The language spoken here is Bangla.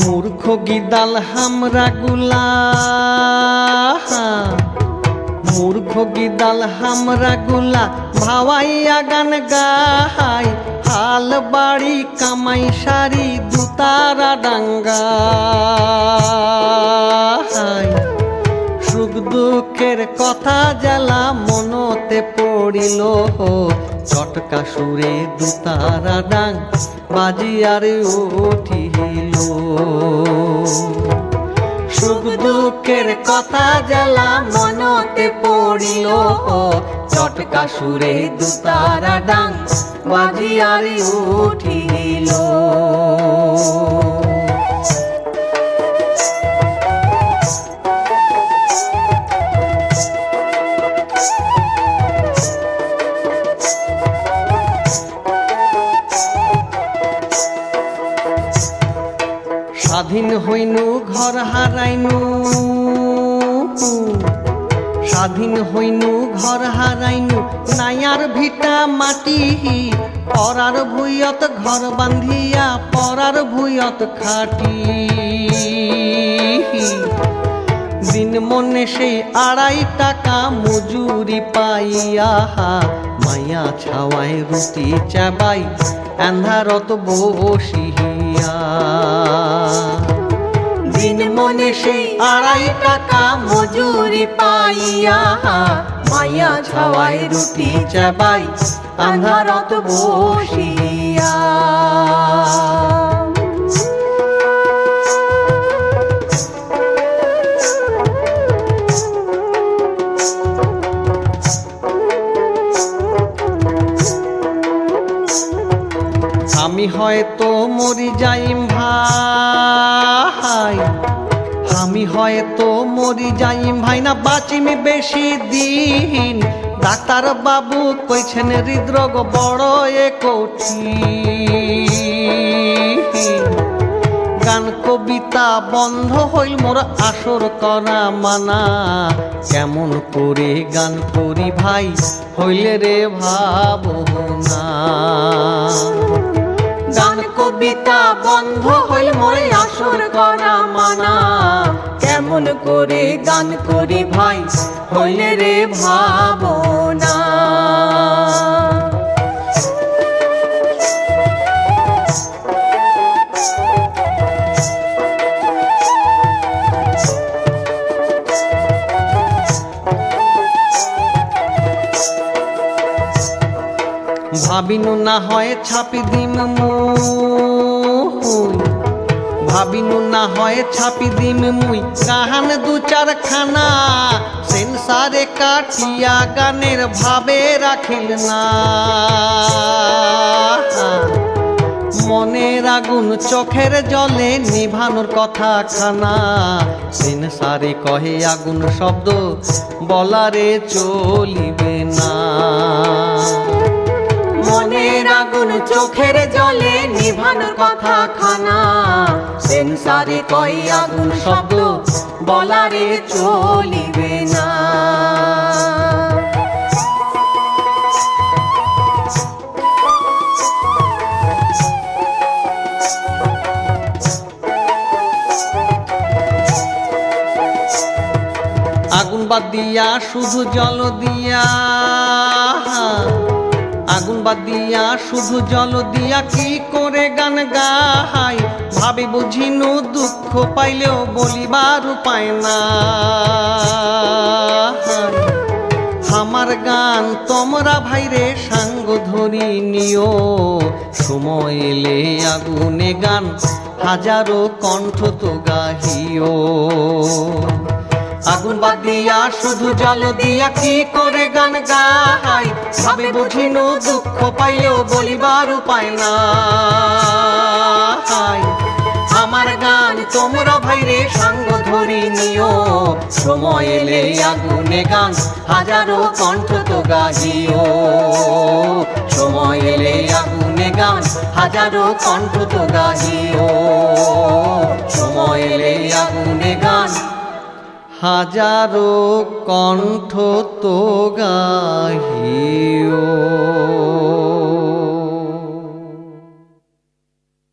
মূর্খ গিদাল হামরা গুলা মূর্খ গিদাল হামরা গুলা ভাওয়াইয়া গান গাই হাল বাড়ি কামাই সারি দুতারা ডাঙ্গা। সুখ দুঃখের কথা জ্বালা মনতে পড়িল চটকা সুরে দুতারা ডাং বাজিয়ারে উঠিল। সুখ দুঃখের কথা জ্বালা মনতে পড়িল। চটকা সুরে দুতারা ডাং বাজিয়ারি উঠিল। স্বাধীন হইনু, ঘর হারাইনু। স্বাধীন হইনু, ঘর হারাইনু। নায়ার ভিটা মাটি, পরার ভুইয়ত ঘর বান্ধিয়া, পরার ভুইয়ত খাটি। দিন মনে সেই আড়াই টাকা মজুরি পাইয়া, মায়া ছাওয়ায় রুটি চাবাই আন্ধারত বসিয়া দিন মনে সেই আড়াই টাকা মজুরি পাইয়া মাইয়া ছাওয়াই রুটি চাবাই আন্ধারত বসিয়া। আমি হয়তো মরি যাইম ভাই। আমি হয়তো মরি যাইম ভাই না, বাঁচিম বেশি দিন। ডাক্তার বাবু কইছেন হৃদরোগ বড় এ কঠিন। গান কবিতা বন্ধ হইল, মোর আসর করা মানা। কেমন করে গান করি ভাই, হইলে রে ভাবনা। কবিতা বন্ধ হইল মই আসর করা মানা। কেমন করে গান করি ভাই? হইলে রে ভাবনা। ভাবিনু না হয় ছাপি দিম মুই। ভাবিনু না হয় ছাপি দিম মুই। কাহান দু চার খানা সেন্সারে কাটিয়া গানের ভাবে রাখিল না। মনের আগুন চোখের জলে নিভানোর কথা খানা সেন্সারে কহে আগুন শব্দ বলারে চলিবে না। মনের আগুন চোখের জলে নিভানোর কথা খানা। সেন্সারে কই আগুন শব্দ, বলারে চলিবে না। আগুন বাদ দিয়া, শুধু জল দিয়া আগুন দিয়া শুধু জল দিয়া কি করে গান গাই ভাবি বুঝিনু দুঃখ পাইলেও বলিবার উপায় না আমার গান তোমরা ভাইরে সাঙ্গ ধরি নিও। সময় এলে আগুনে গান, হাজারো কণ্ঠ তো গাহিও। বাদ দিয়া, শুধু জল দিয়া কি করে গান গাই ভাবে বুঝিনু দুঃখ পাইলেও বলিবার উপায় না আমার গান তোমরা ভাইরে সঙ্গ ধরি নিও। সময় এলে আগুনে গান হাজারো কণ্ঠ তো গাহিও। সময় এলে আগুনে গান হাজারো কণ্ঠ তো গাহিও। সময় এলে আগুনে গান হাজারো কণ্ঠ তো গাহিও।